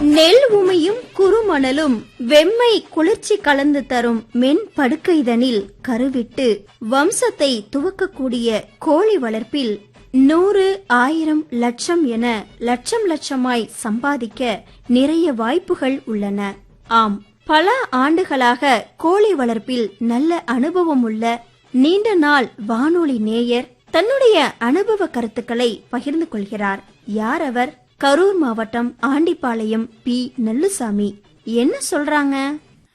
நெல் உமையும் குறுமணலும் வெம்மை குளிர்ச்சி கலந்து தரும் மென் படுக்கைதனில் கருவிட்டு வம்சத்தை துவக்கக்கூடிய கோழி வளர்ப்பில் நூறு ஆயிரம் லட்சம் என லட்சம் லட்சமாய் சம்பாதிக்க நிறைய வாய்ப்புகள் உள்ளன. ஆம் பல ஆண்டுகளாக கோழி வளர்ப்பில் நல்ல அனுபவம் உள்ள நீண்ட நாள் வானொலி நேயர் தன்னுடைய அனுபவ கருத்துக்களை பகிர்ந்து கொள்கிறார். யார் அவர்? கரூர் மாவட்டம் ஆண்டிப்பாளையம் பி. நல்லுசாமி. என்ன சொல்றாங்க?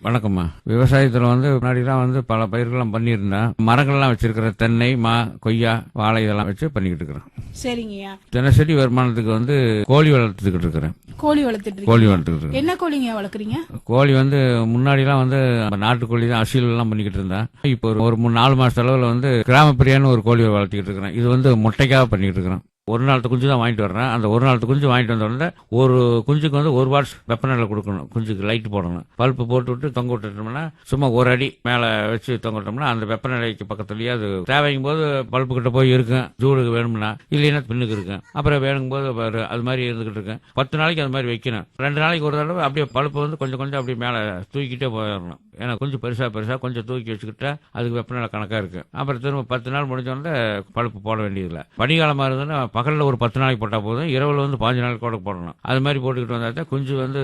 வணக்கம்மா. விவசாயத்தில் வந்து முன்னாடிலாம் வந்து பல பயிர்கள்லாம் பண்ணியிருந்தேன். மரங்கள்லாம் வச்சிருக்கிறேன் தென்னை மா கொய்யா வாழை இதெல்லாம் வச்சு பண்ணிக்கிட்டு இருக்கிறேன். சரிங்கய்யா. தினசரி வருமானத்துக்கு வந்து கோழி வளர்த்துக்கிட்டு இருக்கிறேன். கோழி வளர்த்துட்டு. கோழி வளர்த்துக்கிட்டு இருக்கேன் என்ன கோழிங்க வளர்க்குறீங்க? கோழி வந்து முன்னாடிலாம் வந்து நாட்டுக்கோழி தான் அசீல் எல்லாம் பண்ணிக்கிட்டு இருந்தேன். இப்போ ஒரு ஒரு மூணு நாலு மாச அளவில் வந்து கிராமப்பிரியான்னு ஒரு கோழி வளர்த்திக்கிட்டு இருக்கிறேன். இது வந்து முட்டைக்காக பண்ணிக்கிட்டு இருக்கிறேன். ஒரு நாளத்து குஞ்சு தான் வாங்கிட்டு வர்றேன். அந்த ஒரு நாளத்து குஞ்சு வாங்கிட்டு வந்த உடனே ஒரு குஞ்சுக்கு வந்து ஒரு வாட்ஸ் வெப்பநிலை கொடுக்கணும். குஞ்சுக்கு லைட் போடணும். பல்ப்பு போட்டு விட்டு தொங்க விட்டுட்டோம்னா சும்மா ஒரு அடி மேலே வச்சு தொங்க விட்டோம்னா அந்த வெப்பநிலைக்கு பக்கத்துலயே அது தேவைக்கும் போது பல்ப்பு கிட்ட போய் இருக்கும். ஜூடுக்கு வேணும்னா. இல்லைன்னா பின்னுக்கு இருக்கும். அப்புறம் வேணுங்கும் போது அது மாதிரி இருந்துகிட்டு இருக்கும். பத்து நாளைக்கு அது மாதிரி வைக்கணும். ரெண்டு நாளைக்கு ஒரு தடவை அப்படியே பல்ப்பு வந்து கொஞ்சம் கொஞ்சம் அப்படியே மேலே தூக்கிட்டே போயிடணும். ஏன்னா கொஞ்சம் பெருசா பெருசா கொஞ்சம் தூக்கி வச்சுக்கிட்டா அதுக்கு வெப்பநிலை கணக்காக இருக்கும் அப்புறம் திரும்ப பத்து நாள் முடிஞ்ச உடனே பழுப்பு போட வேண்டியதில்லை. பனிகாலமாக இருந்ததுன்னா பகலில் ஒரு பத்து நாளைக்கு போட்டால் போதும் இரவில் வந்து பாஞ்சு நாளைக்கு கூட போடணும். அது மாதிரி போட்டுக்கிட்டு வந்தால் தான் குஞ்சு வந்து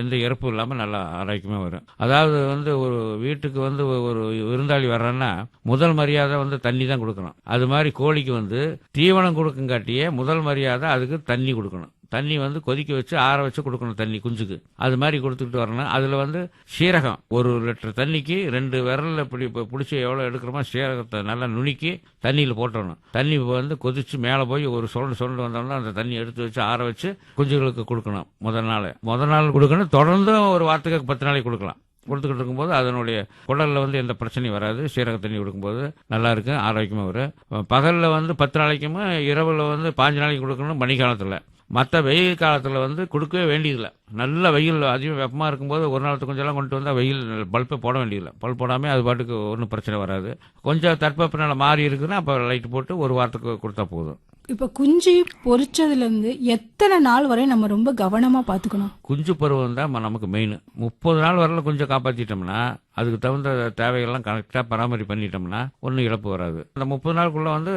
எந்த இறப்பும் இல்லாமல் நல்லா ஆரோக்கியமாக வரும். அதாவது வந்து ஒரு வீட்டுக்கு வந்து ஒரு விருந்தாளி வர்றேன்னா முதல் மரியாதை வந்து தண்ணி தான் கொடுக்கணும். அது மாதிரி கோழிக்கு வந்து தீவனம் கொடுக்குங்காட்டியே முதல் மரியாதை அதுக்கு தண்ணி கொடுக்கணும். தண்ணி வந்து கொதிக்க வச்சு ஆற வச்சு கொடுக்கணும் தண்ணி குஞ்சுக்கு. அது மாதிரி கொடுத்துக்கிட்டு வரணும். அதில் வந்து சீரகம். ஒரு லிட்டர் தண்ணிக்கு ரெண்டு விரலில் இப்படி இப்போ பிடிச்சி எவ்வளோ எடுக்கிறோமோ சீரகத்தை நல்லா நுணுக்கி தண்ணியில் போட்டணும். தண்ணி வந்து கொதிச்சு மேலே போய் ஒரு சுரண்டு சுரண்டு வந்தோம்னா அந்த தண்ணி எடுத்து வச்சு ஆற வச்சு குஞ்சுகளுக்கு கொடுக்கணும் முதல் நாள். முதல் நாள் கொடுக்கணும். தொடர்ந்து ஒரு வாரத்துக்கு பத்து நாளைக்கு கொடுக்கலாம். கொடுத்துக்கிட்டு இருக்கும்போது அதனுடைய குடல்ல வந்து எந்த பிரச்சனையும் வராது. சீரக தண்ணி கொடுக்கும்போது நல்லா இருக்கும். ஆரோக்கியமாக வரும். பகலில் வந்து பத்து நாளைக்குமே இரவில் வந்து பாஞ்சு நாளைக்கு கொடுக்கணும். மணிக்காலத்தில். மற்ற வெயில் காலத்தில் வந்து கொடுக்கவே வேண்டியதில்லை. நல்ல வெயில் அதிகம் வெப்பமாக இருக்கும்போது ஒரு நாளத்துக்கு கொஞ்சம்லாம் கொண்டு வந்தால் வெயில் பல்பை போட வேண்டியதில்லை. பல்ப் போடாமல் அது பாட்டுக்கு ஒன்றும் பிரச்சனை வராது. கொஞ்சம் தட்பப்பினால் மாறி இருக்குன்னா அப்போ லைட் போட்டு ஒரு வாரத்துக்கு கொடுத்தா போதும். இப்ப குஞ்சு பொரிச்சதுல இருந்து எத்தனை நாள் வரை நம்ம ரொம்ப கவனமா பாத்துக்கணும் குஞ்சு பருவம் தான் நமக்கு மெயின் முப்பது நாள் வரல கொஞ்சம் காப்பாற்றிட்டோம்னா அதுக்கு தகுந்த தேவைகள்லாம் கரெக்டாக பராமரி பண்ணிட்டோம்னா ஒன்றும் இழப்பு வராது. அந்த முப்பது நாளுக்குள்ள வந்து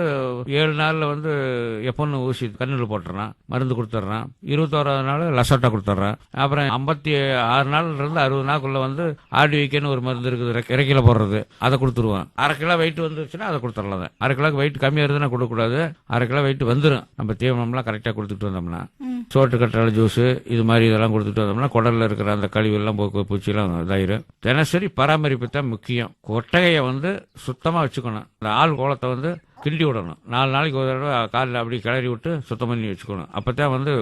ஏழு நாளில் வந்து எப்போன்னு ஊசி கண்ணில் போட்டுறான் மருந்து கொடுத்துட்றான் இருபத்தோராது நாள் லசோட்டா கொடுத்துட்றான் அப்புறம் ஐம்பத்தி ஆறு நாள்ல இருந்து அறுபது நாளுக்குள்ள வந்து ஆடி ஒரு மருந்து இருக்குது இறக்கில போடுறது அதை கொடுத்துருவான் அரை கிலோ வெயிட் வந்துருச்சுன்னா அதை கொடுத்துடலாம் அரை கிலோக்கு வெயிட் கம்மியாக இருந்ததுன்னா கொடுக்கக்கூடாது. அரை கிலோ வெயிட் வந்துடும் நம்ம தீவனம்லாம் கரெக்டாக கொடுத்துட்டு வந்தோம்னா. சோட்டு கற்றாழை ஜூஸ் இது மாதிரி இதெல்லாம் கொடுத்துட்டு வந்தோம்னா குடல்ல இருக்கிற அந்த கழிவெல்லாம் போக்கு பூச்சியெல்லாம் இதாயிரும். தினசரி பராமரிப்பு தான் முக்கியம். கொட்டகையை வந்து சுத்தமா வச்சுக்கணும். அந்த ஆள் கோலத்தை வந்து கிண்டி விடணும். நாலு நாளைக்கு ஒரு தடவை காலில் அப்படி கிளறி விட்டு சுத்தம் பண்ணி வச்சுக்கணும். அப்பதான் வந்து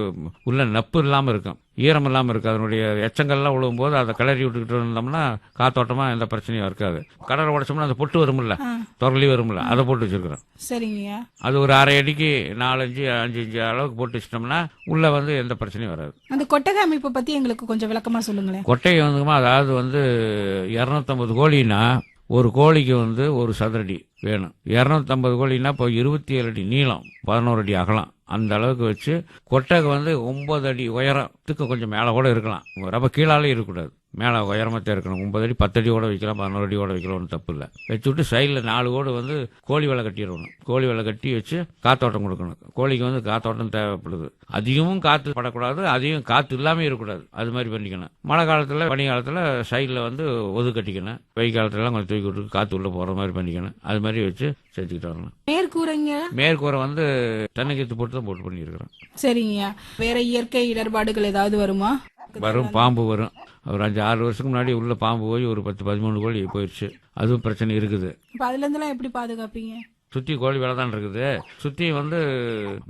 உள்ள நப்பு இல்லாமல் இருக்கும். ஈரம் இல்லாமல் இருக்கு அதனுடைய எச்சங்கள்லாம் விழுவும் போது அதை கிளறி விட்டுக்கிட்டு இருந்தோம்னா காத்தோட்டமா எந்த பிரச்சனையும் இருக்காது. கடலை உடைச்சோம்னா அந்த பொட்டு வரும்ல? தொரலி வரும்ல? அதை போட்டு வச்சிருக்கிறோம். சரிங்கய்யா அது ஒரு அரை அடிக்கு நாலஞ்சு அஞ்சு அஞ்சு அளவுக்கு போட்டு வச்சிட்டோம்னா உள்ள வந்து எந்த பிரச்சனையும் வராது. அந்த கொட்டகை அமைப்பை பத்தி எங்களுக்கு கொஞ்சம் விளக்கமா சொல்லுங்களேன். கொட்டை வந்துமா அதாவது வந்து இரநூத்தம்பது கோழின்னா ஒரு கோழிக்கு வந்து ஒரு சதுரடி வேணும். இரநூத்தம்பது கோழின்னா இப்போ இருபத்தி ஏழு அடி நீளம் பதினோரு அடி அகலம். அந்த அளவுக்கு வச்சு கொட்டகை வந்து ஒன்பது அடி உயரத்துக்கு கொஞ்சம் மேலே கூட இருக்கலாம். ரொம்ப கீழாலே இருக்கக்கூடாது. மேலே உயரமாக இருக்கணும். ஒன்பது அடி பத்து அடி கூட வைக்கலாம் பதினோரு அடி கூட வைக்கலாம் ஒன்றும் தப்பு இல்லை. வச்சு விட்டு சைடில் நாலு கோடு வந்து கோழி வலை கட்டிடணும். கோழி வலை கட்டி வச்சு காத்தோட்டம் கொடுக்கணும். கோழிக்கு வந்து காத்தோட்டம் தேவைப்படுது. அதிகமும் காற்று படக்கூடாது அதிகம் காற்று இல்லாமல் இருக்கக்கூடாது. அது மாதிரி பண்ணிக்கணும். மழை காலத்தில் பனி காலத்தில் சைடில் வந்து ஒது கட்டிக்கணும். வெயில் காலத்துலலாம் கொஞ்சம் தூக்கி விட்டு காற்று உள்ளே போகிற மாதிரி பண்ணிக்கணும். அது மாதிரி வச்சு செஞ்சுக்கிட்டு வரணும். மேற்கூரைங்க? மேற்கூரை வந்து தென்னைக்கீத்து போட்டு தான் போட்டு பண்ணியிருக்கிறோம். சரிங்கய்யா வேற இயற்கை இடர்பாடுகள் ஏதாவது வருமா? வரும் பாம்பு வரும். ஒரு அஞ்சு ஆறு வருஷத்துக்கு முன்னாடி உள்ள பாம்பு போய் ஒரு பத்து பதிமூணு கோழி போயிடுச்சு அதுவும் பிரச்சனை இருக்குது. இப்ப அதுல இருந்தெல்லாம் எப்படி பாதுகாப்பீங்க? சுற்றி கோழி வேலை தான் இருக்குது. சுற்றி வந்து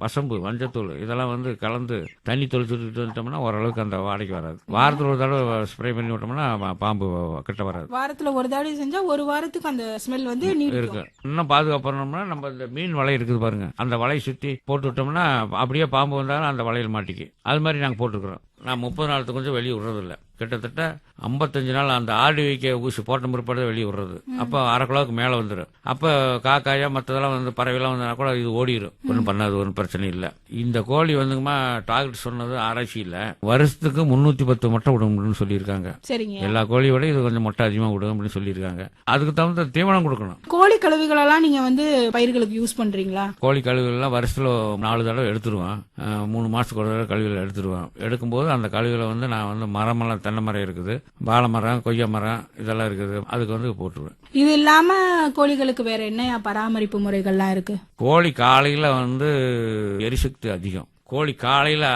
வசம்பு மஞ்சத்தூள் இதெல்லாம் வந்து கலந்து தண்ணி தொளிச்சுட்டு வந்துட்டோம்னா ஓரளவுக்கு அந்த வாடைக்கு வராது. வாரத்தில் ஒரு தடவை ஸ்ப்ரே பண்ணி விட்டோம்னா பாம்பு கிட்ட வராது. வாரத்துல ஒரு தடவை செஞ்சா ஒரு வாரத்துக்கு அந்த ஸ்மெல் வந்து இருக்கு. இன்னும் பாதுகாப்பணும்னா நம்ம இந்த மீன் வலை இருக்குது பாருங்க. அந்த வலையை சுற்றி போட்டு விட்டோம்னா அப்படியே பாம்பு வந்தாலும் அந்த வலையில் மாட்டிக்கு அது மாதிரி நாங்கள் போட்டுருக்குறோம். நான் முப்பது நாளத்துக்கு கொஞ்சம் வெளியே விடுறதில்ல. கிட்டத்தட்ட ஐம்பத்தஞ்சு நாள் அந்த ஆடு வைக்க ஊசி போட்ட முற்பாடு வெளியே விடுறது. அப்போ அரை கிலோவுக்கு மேலே வந்துடும் அப்போ காக்காயா மற்றதெல்லாம் வந்து பறவைலாம் வந்தா கூட இது ஓடிடும் ஒன்றும் பண்ணாது ஒன்றும் பிரச்சனை இல்லை. இந்த கோழி வந்துங்கம்மா டாக்டர் சொன்னது ஆராய்ச்சியில் வருஷத்துக்கு முந்நூற்றி பத்து முட்டை விடும்னு சொல்லியிருக்காங்க. எல்லா கோழியை விட இது கொஞ்சம் முட்டை அதிகமாக விடும் அப்படின்னு சொல்லியிருக்காங்க. அதுக்கு தகுந்த தீவனம் கொடுக்கணும். கோழி கழிவுகளெல்லாம் நீங்க வந்து பயிர்களுக்கு யூஸ் பண்றீங்களா? கோழி கழிவுகள்லாம் வருஷத்தில் நாலு தடவை எடுத்துருவேன். அஹ் மூணு மாதத்துக்கு ஒரு தடவை கழிவுகளை எடுத்துருவேன். எடுக்கும்போது அந்த கழிவுகளை வந்து நான் வந்து மரமெல்லாம் தென்னை மரம் இருக்குது. வாழை மரம் கொய்யா மரம் இதெல்லாம் இருக்குது. அதுக்கு வந்து போட்டுருவேன். இது இல்லாம கோழிகளுக்கு வேற என்ன பராமரிப்பு முறைகள்லாம் இருக்கு? கோழி காலையில் வந்து எரிசக்தி அதிகம். கோழி காலையில்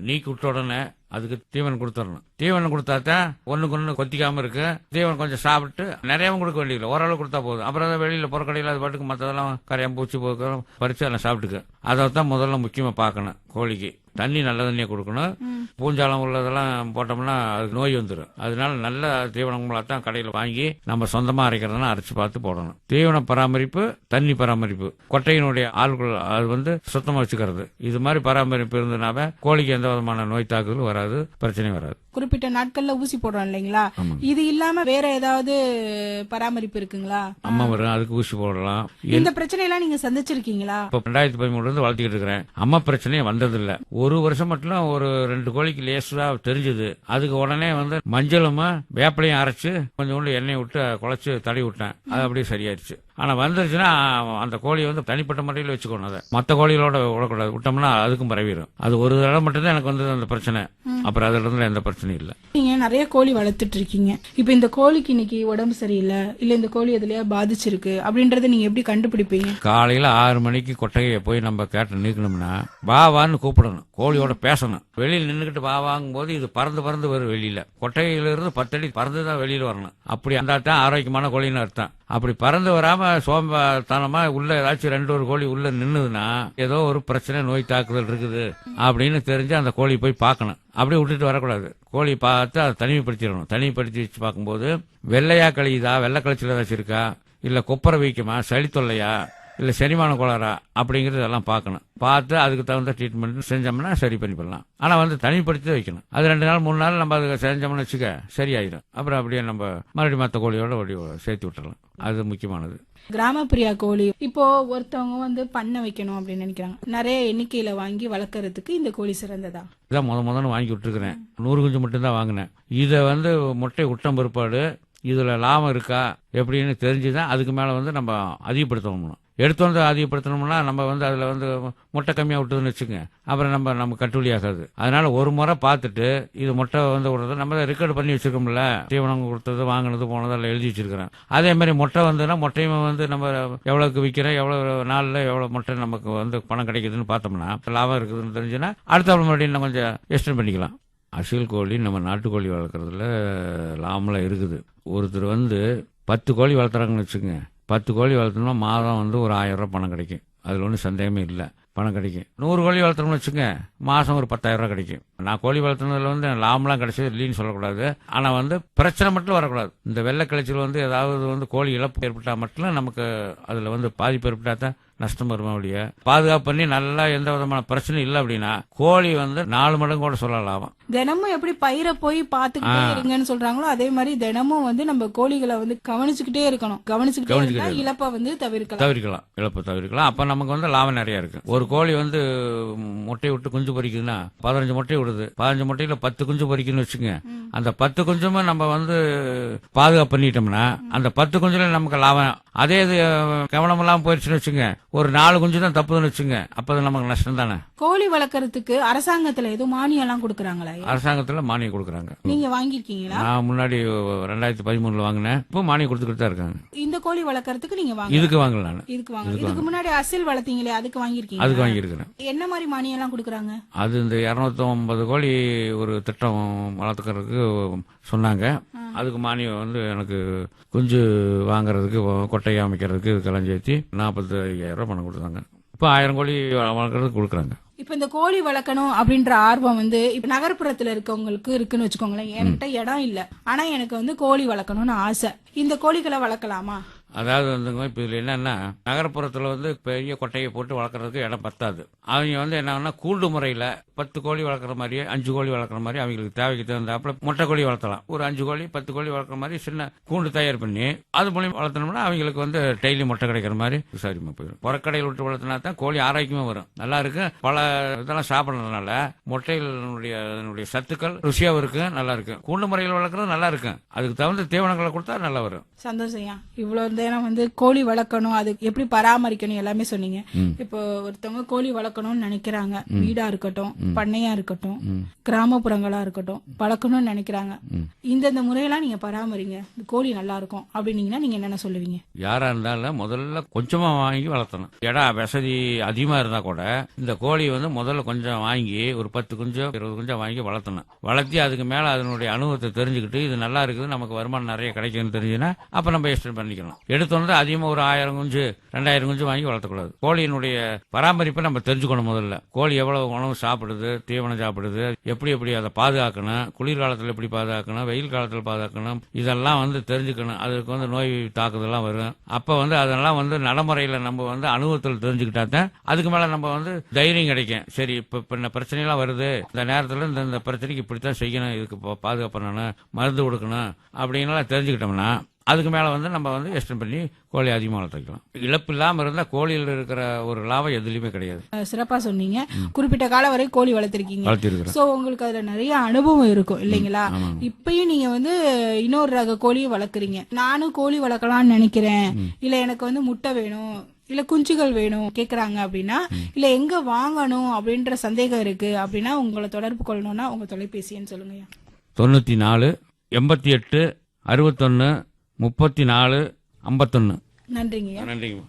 நீக்கி விட்ட உடனே அதுக்கு தீவனம் கொடுத்துடணும். தீவனம் கொடுத்தா தான் ஒண்ணுக்கு ஒன்று கொத்திக்காம இருக்கு. தீவனம் கொஞ்சம் சாப்பிட்டு நிறையவும் கொடுக்க வேண்டியதில்லை. ஓரளவு கொடுத்தா போதும். அப்புறம் அதை வெளியில புறக்கடையில் அது பாட்டுக்கு மற்றதெல்லாம் கரையான் பூச்சி போக்க பறிச்சு எல்லாம் சாப்பிட்டுக்க. அதை தான் முதல்ல முக்கியமா பார்க்கணும் கோழிக்கு. தண்ணி நல்ல தண்ணியை கொடுக்கணும். பூஞ்சாலம் உள்ளதெல்லாம் போட்டோம்னா அதுக்கு நோய் வந்துடும் அதனால நல்ல தீவனங்களா தான் கடையில் வாங்கி நம்ம சொந்தமா அரைக்கிறதுனா அரைச்சு பார்த்து போடணும். தீவன பராமரிப்பு தண்ணி பராமரிப்பு. கொட்டையினுடைய ஆள்கள் அது வந்து சுத்தமா வச்சுக்கிறது. இது மாதிரி பராமரிப்பு இருந்ததுனாவே கோழிக்கு எந்த விதமான நோய் தாக்குதலும் வராது பிரச்சனையும் வராது. குறிப்பிட்ட நாட்கள்ல ஊசி போடுறோம் இல்லைங்களா. இது இல்லாம வேற ஏதாவது பராமரிப்பு இருக்குங்களா? அம்மா வரும் அதுக்கு ஊசி போடலாம். இந்த பிரச்சனை எல்லாம் நீங்க சந்திச்சிருக்கீங்களா? இப்ப ரெண்டாயிரத்தி பதிமூணுல இருந்து வளர்த்துக்கிட்டு இருக்கிறேன். அம்மா பிரச்சனையே வந்ததில்ல. ஒரு வருஷம் மட்டும் ஒரு ரெண்டு கோழிக்கு லேசா தெரிஞ்சது. அதுக்கு உடனே வந்து மஞ்சளும் வேப்பிலையும் அரைச்சு கொஞ்சோண்டு எண்ணெய் விட்டு குழச்சு தடவி விட்டேன். அது அப்படியே சரியாயிருச்சு ஆனா வந்துருச்சுன்னா அந்த கோழியை வந்து தனிப்பட்ட முறையில் வச்சுக்கணும் அதை. மற்ற கோழிகளோட விடக்கூடாது. விட்டோம்னா அதுக்கும் பரவிடும் அது ஒரு தடவை மட்டும்தான் எனக்கு வந்தது அந்த பிரச்சனை. அப்புறம் அதுல இருந்து எந்த பிரச்சனையும் இல்லை. நீங்க நிறைய கோழி வளர்த்துட்டு இருக்கீங்க. இப்ப இந்த கோழிக்கு இன்னைக்கு உடம்பு சரியில்லை இல்ல இந்த கோழி எதுலயா பாதிச்சிருக்கு அப்படின்றத நீங்க எப்படி கண்டுபிடிப்பீங்க? காலையில ஆறு மணிக்கு கொட்டகையை போய் நம்ம கேட்ட நீக்கணும்னா வா வான்னு கூப்பிடணும். கோழியோட பேசணும். வெளியில் நின்றுக்கிட்டு வா வாங்கும் போது இது பறந்து பறந்து வரும் வெளியில. கொட்டகையில இருந்து பத்தடி பறந்து தான் வெளியில வரணும். அப்படி அந்த தான் ஆரோக்கியமான கோழின்னு அர்த்தம். அப்படி பறந்து வராம சோம்பத்தனமா உள்ள ஏதாச்சும் ரெண்டு ஒரு கோழி உள்ள நின்னுதுன்னா ஏதோ ஒரு பிரச்சனை நோய் தாக்குதல் இருக்குது அப்படின்னு தெரிஞ்சு அந்த கோழி போய் பார்க்கணும். அப்படியே விட்டுட்டு வரக்கூடாது. கோழி பார்த்து அதை தனிமைப்படுத்திடணும். தனிமைப்படுத்தி வச்சு பார்க்கும்போது வெள்ளையா கழியுதா? வெள்ளை கழிச்சில் ஏதாச்சும் இருக்கா? இல்லை கொப்பரை வைக்குமா? சளி தொல்லையா? இல்ல செரிமான கோளாறா அப்படிங்கறதெல்லாம் பார்க்கணும். பார்த்து அதுக்கு தகுந்த ட்ரீட்மெண்ட் செஞ்சோம்னா சரி பண்ணி பண்ணலாம் ஆனா வந்து தனிப்படுத்தி தான் வைக்கணும். அது ரெண்டு நாள் மூணு நாள் நம்ம அதை செஞ்சோம்னு வச்சுக்க சரியாயிடும் அப்புறம் அப்படியே நம்ம மறுபடியும் மற்ற கோழியோட சேர்த்து விட்டுறலாம். அது முக்கியமானது. கிராமப்பிரியா கோழி இப்போ ஒருத்தவங்க வந்து பண்ண வைக்கணும் அப்படின்னு நினைக்கிறாங்க. நிறைய எண்ணிக்கையில வாங்கி வளர்க்கறதுக்கு இந்த கோழி சிறந்ததா? இதான் முத முதல்ல வாங்கி விட்டுருக்கிறேன். நூறு குஞ்சு மட்டும்தான் வாங்கினேன். இதை வந்து முட்டை விட்டம் பிற்பாடு இதுல லாபம் இருக்கா எப்படின்னு தெரிஞ்சுதான் அதுக்கு மேல வந்து நம்ம அதிகப்படுத்தணும். எடுத்து வந்து அதிகப்படுத்தணும்னா நம்ம வந்து அதில் வந்து முட்டை கம்மியாக விட்டுதுன்னு வச்சுங்க அப்புறம் நம்ம நம்ம கட்டுவலி ஆகாது. அதனால் ஒரு முறை பார்த்துட்டு இது முட்டை வந்து விடுறது நம்ம ரெக்கார்டு பண்ணி வச்சிருக்கோம்ல. தீவனம் கொடுத்தது வாங்கினது போனது அதில் எழுதி வச்சுருக்கிறேன். அதே மாதிரி முட்டை வந்துன்னா முட்டையும் வந்து நம்ம எவ்வளோக்கு விற்கிறோம் எவ்வளோ நாளில் எவ்வளோ முட்டை நமக்கு வந்து பணம் கிடைக்குதுன்னு பார்த்தோம்னா லாபம் இருக்குதுன்னு தெரிஞ்சுன்னா அடுத்த மறுபடியும் இன்னும் கொஞ்சம் எக்ஸ்டெண்ட் பண்ணிக்கலாம். அசில் கோழி நம்ம நாட்டுக்கோழி வளர்க்குறதுல லாபம்லாம் இருக்குது. ஒருத்தர் வந்து பத்து கோழி வளர்த்துறாங்கன்னு வச்சுக்கோங்க. பத்து கோழி வளர்த்தோம்னா மாதம் வந்து ஒரு ஆயிரம் ரூபாய் பணம் கிடைக்கும். அதில் ஒன்றும் சந்தேகமே இல்லை. பணம் கிடைக்கும். நூறு கோழி வளர்த்தோம்னு வச்சுக்கோங்க மாதம் ஒரு பத்தாயிரம் ரூபாய் கிடைக்கும். நான் கோழி வளர்த்துனதுல வந்து லாபம்லாம் கிடைச்சது இல்லைன்னு சொல்லக்கூடாது. ஆனால் வந்து பிரச்சனை மட்டும் வரக்கூடாது. இந்த வெள்ளை கிளைச்சல் வந்து ஏதாவது வந்து கோழி இழப்பு ஏற்பட்டால் மட்டும் நமக்கு அதில் வந்து பாதிப்பு ஏற்பட்டால் தான் நஷ்டம் வருமா அப்படியே பாதுகாப்பு பண்ணி நல்லா எந்த விதமான பிரச்சனையும் இல்லை அப்படின்னா கோழி வந்து நாலு மடங்கு கூட சொல்லலாம் லாபம். தினமும் எப்படி பயிரை போய் பாத்துக்கிட்டே. இருங்கன்னு சொல்றாங்களோ அதே மாதிரி தினமும் வந்து நம்ம கோழிகளை வந்து கவனிச்சுக்கிட்டே இருக்கணும். கவனிச்சுக்கிட்டே இழப்ப வந்து தவிர்க்கலாம். தவிர்க்கலாம். இழப்பு தவிர்க்கலாம். அப்ப நமக்கு வந்து லாபம் நிறைய இருக்கு. ஒரு கோழி வந்து முட்டை விட்டு குஞ்சு பொரிக்குதுன்னா பதினஞ்சு முட்டை விடுது. பதினஞ்சு முட்டையில பத்து குஞ்சு பொரிக்குன்னு வச்சுங்க அந்த பத்து குஞ்சுமே நம்ம வந்து பாதுகாப்பு பண்ணிட்டோம்னா அந்த பத்து குஞ்சுல நமக்கு லாபம் அதே இது கவனம் இல்லாம போயிடுச்சுன்னு வச்சுங்க. ஒரு நாலு குஞ்சு தான் தப்புதுன்னு வச்சுங்க. அப்ப அது நமக்கு நஷ்டம் தானே? கோழி வளர்க்கறதுக்கு அரசாங்கத்துல எதுவும் மானியம் எல்லாம் கொடுக்கறாங்களா? அரசாங்கத்துல மானியம் கொடுக்குறாங்க. நீங்க வாங்கிருக்கீங்களா நான் முன்னாடி ரெண்டாயிரத்தி பதிமூணுல வாங்கினேன். இப்போ மானியம் கொடுத்துக்கிட்டு தான் இருக்காங்க. இந்த கோழி வளர்க்கறதுக்கு நீங்க வாங்க இதுக்கு வாங்கல இதுக்கு வாங்க இதுக்கு முன்னாடி அசில் வளர்த்தீங்களே அதுக்கு வாங்கிருக்கீங்க அதுக்கு வாங்கியிருக்கிறேன். என்ன மாதிரி மானியம் எல்லாம் கொடுக்கறாங்க? அது இந்த இரநூத்தொம்பது கோழி ஒரு திட்டம் வளர்த்துக்கிறதுக்கு சொன்னாங்க. அதுக்கு மானியம் வந்து எனக்கு குஞ்சு வாங்குறதுக்கு கொட்டை அமைக்கிறதுக்கு இதுக்கெல்லாம் சேர்த்து நாற்பத்தி ஐயாயிரம் ரூபாய் பணம் கொடுத்தாங்க. இப்போ ஆயிரம் கோழி வளர்க்குறதுக்கு கொடுக்குறாங்க. இப்ப இந்த கோழி வளர்க்கணும் அப்படின்ற ஆர்வம் வந்து இப்ப நகர்ப்புறத்துல இருக்கவங்களுக்கு இருக்குன்னு வச்சுக்கோங்களேன். என்கிட்ட இடம் இல்ல. ஆனா எனக்கு வந்து கோழி வளர்க்கணும்னு ஆசை. இந்த கோழிகளை வளர்க்கலாமா? அதாவது வந்துங்க இப்போ இதில் என்னன்னா நகரப்புறத்தில் வந்து பெரிய கொட்டையை போட்டு வளர்க்குறதுக்கு இடம் பத்தாது. அவங்க வந்து என்னன்னா கூண்டு முறையில் பத்து கோழி வளர்க்குற மாதிரியே அஞ்சு கோழி வளர்க்குற மாதிரி அவங்களுக்கு தேவைக்கு தகுந்தாப்புல முட்டை கோழி வளர்த்தலாம். ஒரு அஞ்சு கோழி பத்து கோழி வளர்க்குற மாதிரி சின்ன கூண்டு தயார் பண்ணி அது மூலியம் வளர்த்தனோம்னா அவங்களுக்கு வந்து டெய்லி முட்டை கிடைக்கிற மாதிரி சரிமா போயிடும் புறக்கடையில் விட்டு வளர்த்தினா தான் கோழி ஆரோக்கியமாக வரும். நல்லா இருக்கும் பல இதெல்லாம் சாப்பிட்றதுனால முட்டைகளுடைய அதனுடைய சத்துக்கள் ருசியாகவும் இருக்கும் நல்லா இருக்கும் கூண்டு முறையில் வளர்க்குறது நல்லா இருக்கும் அதுக்கு தகுந்த தீவனங்களை கொடுத்தா நல்லா வரும். இவ்வளோ வந்து நேரம் வந்து கோழி வளர்க்கணும் அது எப்படி பராமரிக்கணும் எல்லாமே சொன்னீங்க. இப்போ ஒருத்தவங்க கோழி வளர்க்கணும்னு நினைக்கிறாங்க. வீடா இருக்கட்டும் பண்ணையா இருக்கட்டும் கிராமப்புறங்களா இருக்கட்டும் வளர்க்கணும்னு நினைக்கிறாங்க. இந்தந்த முறையெல்லாம் நீங்க பராமரிங்க. இந்த கோழி நல்லா இருக்கும் அப்படின்னீங்கன்னா நீங்க என்னென்ன சொல்லுவீங்க? யாரா இருந்தாலும் முதல்ல கொஞ்சமா வாங்கி வளர்த்தணும். இடம் வசதி அதிகமா இருந்தா கூட இந்த கோழி வந்து முதல்ல கொஞ்சம் வாங்கி ஒரு பத்து குஞ்சம் இருபது குஞ்சம் வாங்கி வளர்த்தணும். வளர்த்தி அதுக்கு மேல அதனுடைய அனுபவத்தை தெரிஞ்சுக்கிட்டு இது நல்லா இருக்குது நமக்கு வருமானம் நிறைய கிடைக்குதுன்னு தெரிஞ்சுன்னா அப்ப நம்ம எக்ஸ்டெண்ட் பண்ணிக்கலாம். எடுத்தோன்னு அதிகமா ஒரு ஆயிரம் குஞ்சு ரெண்டாயிரம் குஞ்சு வாங்கி வளர்த்தக்கூடாது கோழியினுடைய பராமரிப்பை நம்ம தெரிஞ்சுக்கணும் முதல்ல. கோழி எவ்வளவு உணவு சாப்பிடுது தீவனம் சாப்பிடுது எப்படி எப்படி அதை பாதுகாக்கணும் குளிர் காலத்தில் எப்படி பாதுகாக்கணும் வெயில் காலத்தில் பாதுகாக்கணும் இதெல்லாம் வந்து தெரிஞ்சுக்கணும். அதுக்கு வந்து நோய் தாக்குதல்லாம் வரும். அப்ப வந்து அதெல்லாம் வந்து நடைமுறையில நம்ம வந்து அனுபவத்தில் தெரிஞ்சுக்கிட்டா தான் அதுக்கு மேல நம்ம வந்து தைரியம் கிடைக்கும். சரி இப்ப என்ன இந்த பிரச்சனைலாம் வருது. இந்த நேரத்துல இந்த இந்த பிரச்சனைக்கு இப்படித்தான் செய்யணும் இதுக்கு பாதுகாப்பு பண்ணணும் மருந்து கொடுக்கணும் அப்படின்லாம் தெரிஞ்சுக்கிட்டோம்னா அதுக்கு மேல வந்து நம்ம வந்து எக்ஸ்டெண்ட் பண்ணி கோழி அதிகமாக வளர்த்துக்கலாம். இழப்பு இல்லாம இருந்தா கோழியில் இருக்கிற ஒரு லாபம் எதுலையுமே கிடையாது. அஹ் சிறப்பா சொன்னீங்க. குறிப்பிட்ட காலம் வரை கோழி வளர்த்திருக்கீங்க. வளர்த்திருக்கிறேன் சோ உங்களுக்கு அதுல நிறைய அனுபவம் இருக்கும் இல்லைங்களா. இப்பயும் நீங்க வந்து இன்னொரு ரக கோழியை வளர்க்குறீங்க. நானும் கோழி வளர்க்கலாம்னு நினைக்கிறேன். இல்ல எனக்கு வந்து முட்டை வேணும் இல்ல குஞ்சுகள் வேணும் கேக்குறாங்க அப்படின்னா இல்ல எங்க வாங்கணும் அப்படின்ற சந்தேகம் இருக்கு அப்படின்னா உங்களை தொடர்பு கொள்ளணும்னா உங்க தொலைபேசின்னு சொல்லுங்க தொண்ணூத்தி நாலு எண்பத்தி எட்டு அறுபத்தொன்னு முப்பத்தி நாலு ஐம்பத்தொன்னு. நன்றிங்க. நன்றிங்க.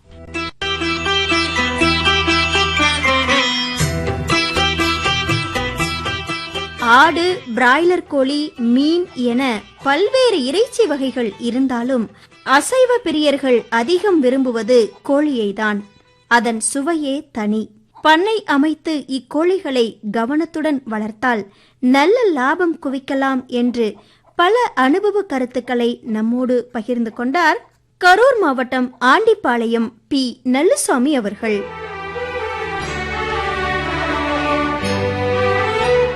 ஆடு பிராய்லர் கோழி மீன் என பல்வேறு இறைச்சி வகைகள் இருந்தாலும் அசைவ பிரியர்கள் அதிகம் விரும்புவது கோழியைதான். அதன் சுவையே தனி. பண்ணை அமைத்து இக்கோழிகளை கவனத்துடன் வளர்த்தால் நல்ல லாபம் குவிக்கலாம் என்று பல அனுபவ கருத்துக்களை நம்மோடு பகிர்ந்து கொண்டார் கரூர் மாவட்டம் ஆண்டிப்பாளையம் பி. நல்லுசாமி அவர்கள்.